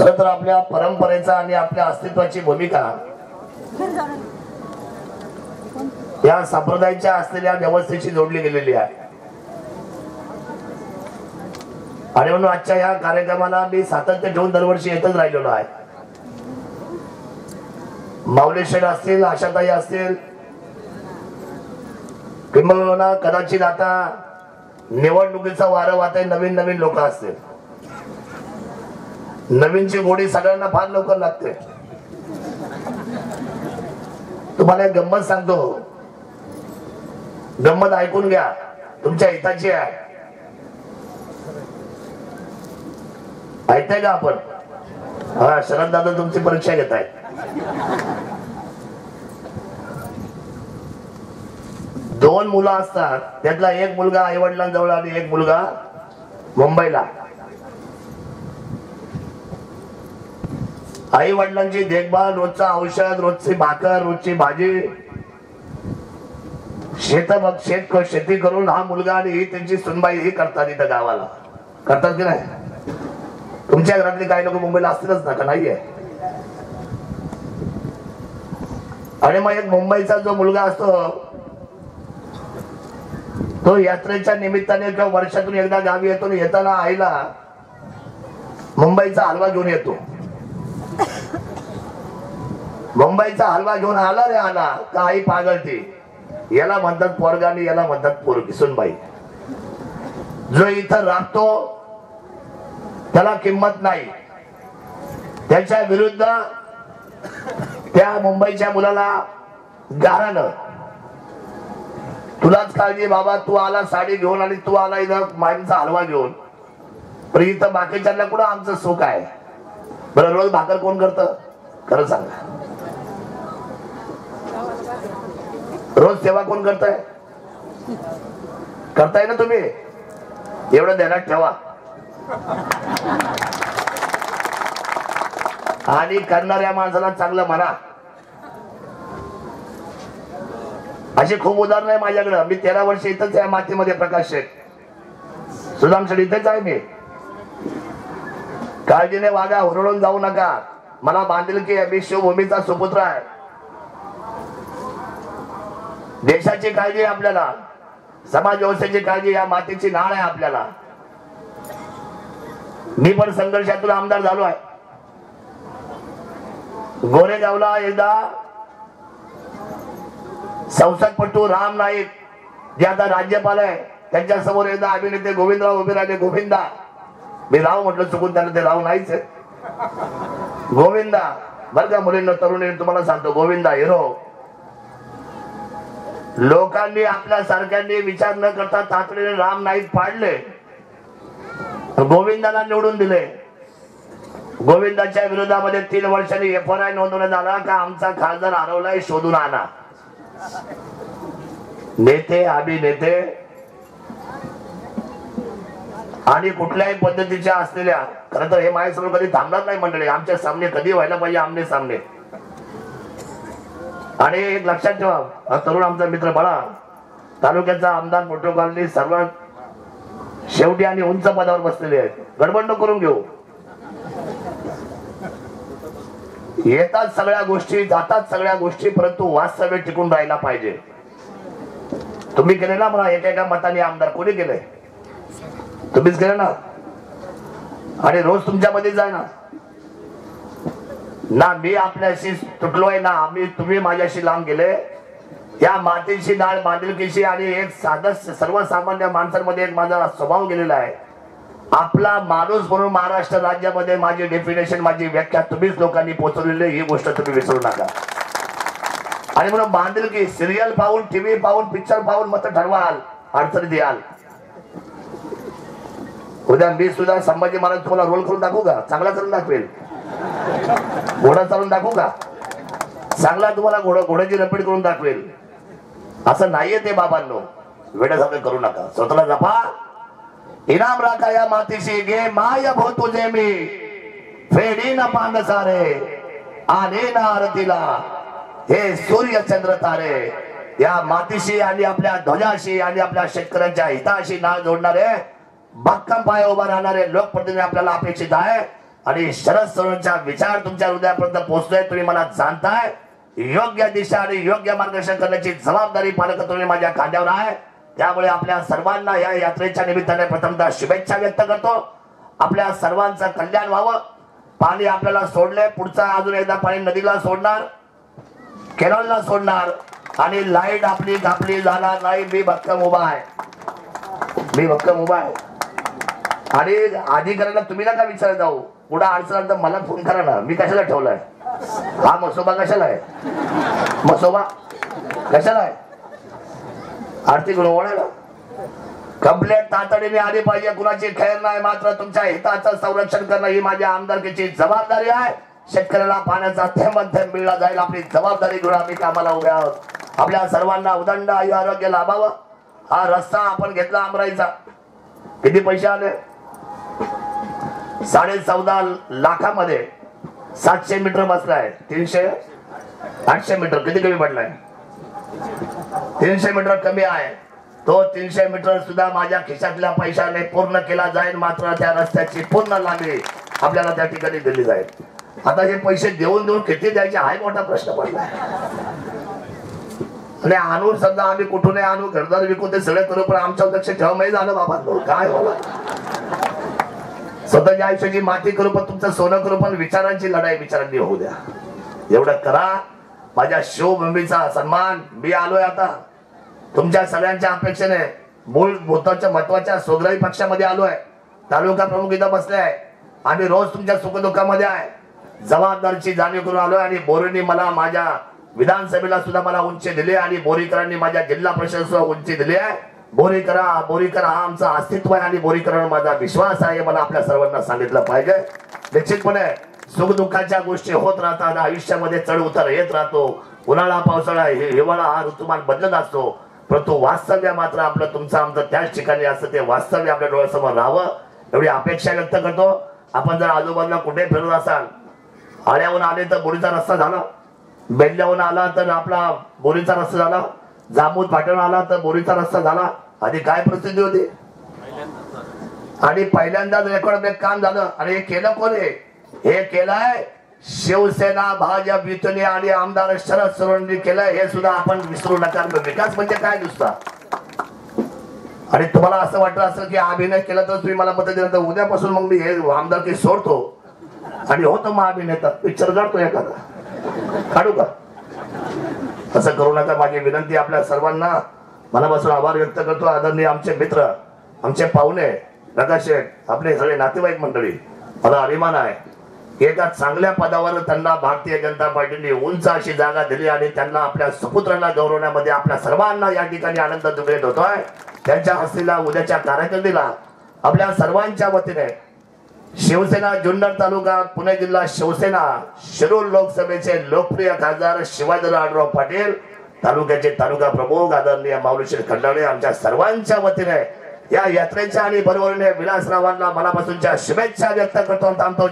खर तर आपल्या परंपरेचा आणि आपल्या अस्तित्वाची भूमिका या संप्रदायाच्या असलेल्या व्यवस्थेशी जोडली गेलेली आहे. आणि म्हणून आजच्या या कार्यक्रमाला मी सातत्य ठेवून दरवर्षी येतच राहिलेलो आहे. माऊलेश्वर असतील आशाताई असतील किंबहुना कदाचित आता निवडणुकीचा वारं वाहत नवीन नवीन लोक असतील. नवीनची गोडी सगळ्यांना फार लवकर लागते. तुम्हाला एक गंमत सांगतो. गंमत ऐकून घ्या. तुमच्या हिताची आहे. ऐकताय का आपण? हा शरद दादा तुमची परीक्षा घेत आहे दोन मुलं असतात. त्यातला एक मुलगा आई वडिलांजवळ आणि एक मुलगा मुंबईला. आई वडिलांची देखभाल रोजचं औषध रोजची भाकर रोजची भाजी. शेत मग शेत शेती करून हा मुलगा आणि ही त्यांची सुनबाई ही करतात इथं गावाला. करतात की नाही? तुमच्या घरातले काही लोक मुंबईला असतीलच ना का? नाहीये. आणि मग एक मुंबईचा जो मुलगा असतो तो यात्रेच्या निमित्ताने किंवा वर्षातून एकदा गावी येतो येताना आईला मुंबईचा हलवा घेऊन येतो. मुंबईचा हलवा घेऊन आला रे आला. का आई पागळते याला म्हणतात पोरगाणी याला म्हणतात पोरगी सुनबाई. जो इथं राहतो त्याला किंमत नाही. त्याच्या विरुद्ध त्या मुंबईच्या मुलाला गारानं. तुलाच काळजी बाबा तू आला साडी घेऊन आणि तू आला इथं माईंचा हलवा घेऊन. पण इथं बाकीच्यांना कुठं आमचं सुख आहे? बरं रोज भाकर कोण करत? खरं सांगा. रोज सेवा कोण करताय? करताय ना तुम्ही? एवढं ध्यानात ठेवा. आणि करणाऱ्या माणसाला चांगलं म्हणा. अशी खूप उदाहरण आहे माझ्याकडं. मी तेरा वर्ष इथंच आहे मातीमध्ये प्रकाश शेठ. सुदाम शेठ इथेच आहे मी. काळजीने वागा हुरळून जाऊ नका. मला बांधील की मी शिवभूमीचा सुपुत्र आहे. देशाची काळजी आपल्याला. समाज व्यवस्थेची काळजी या मातीची नाळ आहे आपल्याला. मी पण संघर्षातून आमदार झालो आहे. गोरेगावला एकदा संसदपटू राम नाईक जे आता राज्यपाल आहे त्यांच्यासमोर एकदा अभिनेते गोविंदराव उभे राहिले. गोविंदा मी राव म्हटलं चुकून त्यांना ते राव नाहीच आहे गोविंदा बरं का मुलींना तरुणी तुम्हाला सांगतो गोविंदा हिरो लोकांनी आपल्या सारख्यांनी विचार न करता तातडीने राम नाईक पाडले गोविंदाला निवडून दिले. गोविंदाच्या विरोधामध्ये तीन वर्षांनी एफ आय नोंदवण्यात आला का आमचा खासदार हरवलाय शोधून आणा. नेते अभिनेते आणि कुठल्याही पद्धतीच्या असलेल्या खरं तर हे माझ्यासमोर कधी थांबणार नाही मंडळी. आमच्या सामने कधी व्हायला पाहिजे आमने सामने. आणि एक लक्षात ठेवा हा तरुण आमचा मित्र बळा तालुक्याचा आमदार प्रोटोकॉलनी सर्वात शेवटी आणि उंच पदावर बसलेले आहेत. गडबड न करून घेऊ. येतात सगळ्या गोष्टी जातात सगळ्या गोष्टी परंतु वास्तव्य टिकून राहायला पाहिजे. तुम्ही केले ना मला एकेका मताने आमदार कोणी केले तुम्हीच केले ना? आणि रोज तुमच्यामध्ये जाय ना? ना मी आपल्याशी तुटलोय ना आम्ही तुम्ही माझ्याशी लांब गेले. या मातीशी नाळ बांधिलकीशी आणि एक साधस सर्वसामान्य माणसांमध्ये एक माझा स्वभाव गेलेला आहे. आपला माणूस म्हणून महाराष्ट्र राज्यामध्ये माझी डेफिनेशन माझी व्याख्या तुम्हीच लोकांनी पोहोचवलेली ही गोष्ट तुम्ही विसरू नका. आणि म्हणून बांधिलकी सिरियल पाहून टीव्ही पाहून पिक्चर पाहून मत ठरवाल अडचणी द्याल उद्या मी सुद्धा संभाजी महाराज तुम्हाला रोल करून दाखवू का? चांगला करून दाखवेल. घोडा चालून दाखवू का? चांगला तुम्हाला घोडा घोड्याची रपेट करून दाखवेल. असं नाहीये ते बाबांनो. वेड्यासारखं करू नका. स्वतःला जपा. इनाम राखा या मातीशी. गे माय भो तुझे मी. फेडी ना पान सारे. आले ना आरतीला. हे सूर्य चंद्र तारे. या मातीशी आणि आपल्या ध्वजाशी आणि आपल्या शेतकऱ्यांच्या हिताशी नाळ जोडणारे भक्कम पाय उभा राहणारे लोकप्रतिनिधी आपल्याला अपेक्षित आहे. आणि शरद सरोवरचा विचार तुमच्या हृदयापर्यंत पोहोचतोय तुम्ही मला जाणताय. योग्य दिशा आणि योग्य मार्गदर्शन करण्याची जबाबदारी पालकत्वाने माझ्या खांद्यावर आहे. त्यामुळे आपल्या सर्वांना या यात्रेच्या निमित्ताने प्रथमतः शुभेच्छा व्यक्त करतो. आपल्या सर्वांचं कल्याण व्हावं. पाणी आपल्याला सोडले पुढचा अजून एकदा पाणी नदीला सोडणार केरळला सोडणार आणि लाइट आपली कापली जाणार नाही. मी भक्कम उभा आहे. मी भक्कम उभा आहे. आणि अधिकाऱ्यांना तुम्ही नका विचारत जाऊ. पुढे अडचण आली तर मला फोन करा ना. मी कशाला ठेवलाय? हा मसोबा कशाला आहे? मसोबा कशाला आहे? आर्थिक ओळायला कंप्लेंट तातडीने आली पाहिजे. कुणाची खैर नाही मात्र तुमच्या हिताचं संरक्षण करणं ही माझ्या आमदारकीची जबाबदारी आहे. शेतकऱ्याला पाण्याचा थेंबन थेंब मिळला जाईल. आपली जबाबदारी घेऊन आम्ही कामाला उभे आहोत. आपल्या सर्वांना उदंड आयु आरोग्य लाभावं. हा रस्ता आपण घेतला अमराईचा. किती पैसे आले? साडे चौदा लाखामध्ये सातशे मीटर बसलाय. तीनशे आठशे मीटर. किती कमी पडलाय? तीनशे मीटर कमी आहे. तो तीनशे मीटर सुद्धा माझ्या खिशातल्या पैशाने पूर्ण केला जाईल. मात्र त्या रस्त्याची पूर्ण लांबी आपल्याला त्या ठिकाणी दिली जाईल. आता हे पैसे देऊन देऊन किती द्यायचे हा एक मोठा प्रश्न पडलाय. आणि आणून समजा आम्ही कुठूनही आणू घरदार विकू ते सगळे करू पण आमच्या लक्ष ठेवा माहिती झालं बाबा. काय बाबा स्वतःच्या आयुष्याची माती करू पण तुमचं सोनं करू पण विचारांची लढाई विचारांनी होऊ द्या. एवढं करा. माझ्या शिवभूमीचा सन्मान. मी आलोय आता. तुमच्या सगळ्यांच्या अपेक्षेने मूळ भूताच्या महत्त्वाच्या सोग्राई पक्षामध्ये आलोय. तालुका प्रमुख इथं बसले आहे. आम्ही रोज तुमच्या सुखदुःखामध्ये आहे. जबाबदारीची जाणीव करून आलोय आणि बोरींनी मला माझ्या विधानसभेला सुद्धा मला उंची दिली आणि बोरीकरांनी माझ्या जिल्हा परिषद सुद्धा उंची दिली आहे. बोरी करा बोरी करा हा आमचा अस्तित्व आहे आणि बोरीकरांवर माझा विश्वास आहे हे मला आपल्या सर्वांना सांगितलं पाहिजे. निश्चितपणे सुखदुःखाच्या गोष्टी होत राहतात आयुष्यामध्ये चढ उतार येत राहतो. उन्हाळा पावसाळा हिवाळा हा ऋतुमान बदलत असतो. परंतु वास्तव्य मात्र आपलं तुमचं आमचं त्याच ठिकाणी असतं ते वास्तव्य आपल्या डोळ्यासमोर राहावं. एवढी अपेक्षा व्यक्त करतो. आपण जर आजूबाजूला कुठे फिरत असाल आळ्याहून आले तर बोरीचा रस्ता झाला. बेल्ल्याहून आला तर आपला बोरीचा रस्ता झाला. जांबूत फाटण आला तर बोरीचा रस्ता झाला. आधी काय परिस्थिती होती? आणि पहिल्यांदाच रेकॉर्ड ब्रेक काम झालं. आणि हे केलं कोणी हे? केलंय शिवसेना भाजप युतीने आणि आमदार शरद सोनवणे केलंय. हे सुद्धा आपण विसरू नका. विकास म्हणजे काय नुसता? आणि तुम्हाला असं वाटलं असेल की अभिनय केला तर तुम्ही मला मत दिलं तर उद्यापासून मग मी हे आमदार की सोडतो. आणि होतो मग अभिनेता. पिक्चर काढतो एखादा. काढू का? असं करू नका. माझी विनंती आपल्या सर्वांना. मनापासून आभार व्यक्त करतो. आदरणीय आमचे मित्र आमचे पाहुणे प्रकाश शेठ आपले सगळे नातेवाईक मंडळी मला अभिमान आहे. एका चांगल्या पदावर त्यांना भारतीय जनता पार्टीने उंच अशी जागा दिली आणि त्यांना आपल्या सुपुत्रांना गौरवण्यामध्ये आपल्या सर्वांना या ठिकाणी आनंद दुबेत होतोय. त्यांच्या हस्तीला उद्याच्या कार्यकर्तीला आपल्या सर्वांच्या वतीने शिवसेना जुन्नर तालुका पुणे जिल्हा शिवसेना शिरूर लोकसभेचे लोकप्रिय खासदार शिवाजीराव राणराव पाटील तालुक्याचे तालुका प्रमुख आदरणीय माऊलीशीर खंडाळे आमच्या सर्वांच्या वतीने या यात्रेच्या आणि बरोबरीने विलासरावांना मनापासूनच्या शुभेच्छा व्यक्त करतो आणि थांबतो.